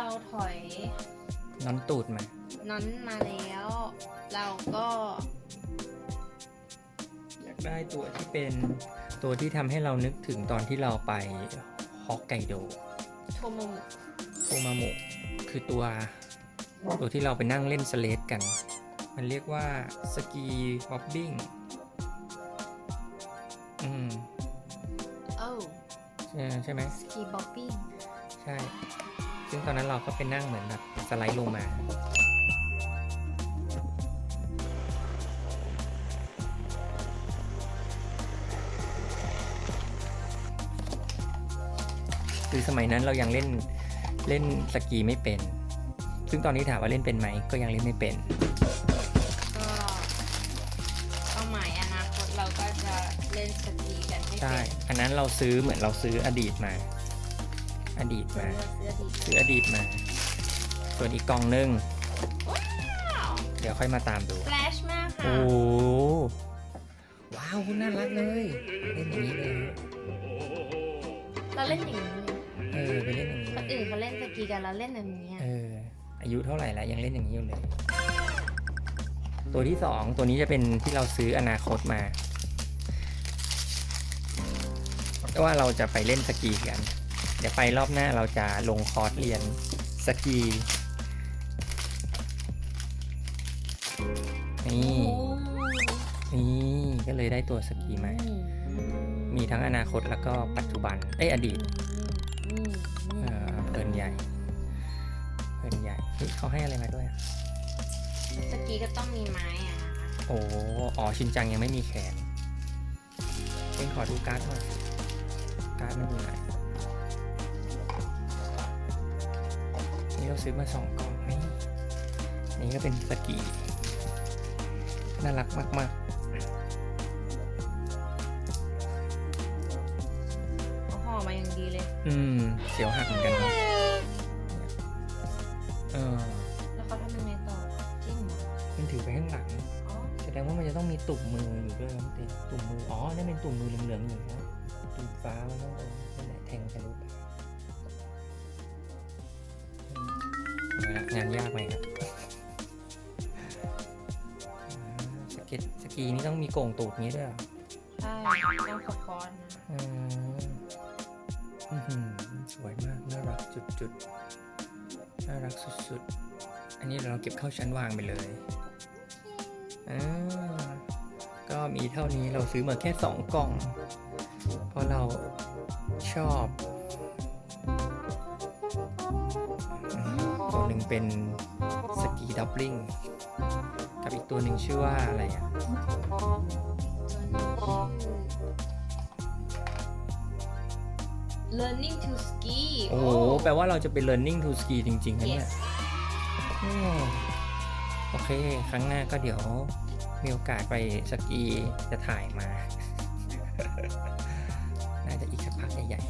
เราถอยน้อนตูดมานั้นมาแล้ว เราก็อยากได้ตัวที่เป็นตัวที่ทำให้เรานึกถึงตอนที่เราไปฮอกไกโดโทโมมุโทมาโมะคือตัวตัวที่เราไปนั่งเล่นสเลดกัน มันเรียกว่าสกีบ๊อบบิ้งอืมโอ้ใช่ใช่ไหมสกีบ๊อบบิ้งใช่ ซึ่งตอนนั้นเราก็ไปนั่งเหมือนแบบสไลด์ลงมาคือสมัยนั้นเรายังเล่นเล่นสกีไม่เป็น ซึ่งตอนนี้ถามว่าเล่นเป็นไหมก็ยังเล่นไม่เป็น ก็เป้าหมายอนาคตเราก็จะเล่นสกีกันให้ใช่เป็นอันนั้นเราซื้อเหมือนเราซื้ออดีตมา อดีตเสื้มาอเสื้อดีซื้ออดีตมา ส่วนอีกกล่องหนึงว้าวเดี๋ยวค่อยมาตามดู แฟลชมากค่ะ โอ้ว้าวน่ารักเลยเล่นอย่างนี้เลยเราเล่นอย่างนี้เออไปเล่นอย่างนี้คนอื่นเขาเล่นสกีกันเราเล่นแบบนี้อะเอออายุเท่าไหร่แล้วยังเล่นอย่างนี้อยู่เลย ตัวที่สองตัวนี้จะเป็นที่เราซื้ออนาคตมาว่าเราจะไปเล่นสกีกัน เดี๋ยวไปรอบหน้าเราจะลงคอร์สเรียนสกีนี่นี่ก็เลยได้ตัวสกีมา มีทั้งอนาคตแล้วก็ปัจจุบัน เอ้ยอดีตเอ่อเพลินใหญ่เพลินใหญ่เฮ้ยเขาให้อะไรมาด้วยอะสกีก็ต้องมีไม้อะนะคะโอ้อ๋อชินจังยังไม่มีแขนเป็นขอดูการ์ดหน่อยการ์ดมันอยู่ไหน ซื้อมาสองกล่องนี่นี่ก็เป็นสกีน่ารักมากเขาห่อมาอย่างดีเลย ๆ อืม เสียวหักเหมือนกันเนาะเออแล้วเขาทำยังไงต่อจิ้มเหรอมันถือไปข้างหลัง อ๋อแสดงว่ามันจะต้องมีตุ่มมืออยู่ด้วยนะเต้ตุ่มมือ อ๋อนั่นเป็นตุ่มมือเหลืองๆอยู่นะตุ่มฟ้ามันต้องเป็นนั่นแหละแเอาละงานยากไหมครับอ่าสเก็ตสกีนี่ต้องมีโก่งตูดนี้ด้วยเหรอใช่ต้องสปอนนะอืมอื้อหือสวยมากน่ารักจุดๆน่ารักสุดๆ อันนี้เราเก็บเข้าชั้นวางไปเลยอ่าก็มีเท่านี้เราซื้อมาแค่สองกล่อง เพราะเราชอบ เป็นสกีดับลิงกับอีกตัวหนึ่งชื่อว่าอะไรอะตัวนี้ learning to ski โอ้โหแปลว่าเราจะเป็น learning to ski จริงๆนะเนี่ยโอเค ครั้งหน้าก็เดี๋ยวมีโอกาสไปสกีจะถ่ายมา น่าจะอีกสักพักใหญ่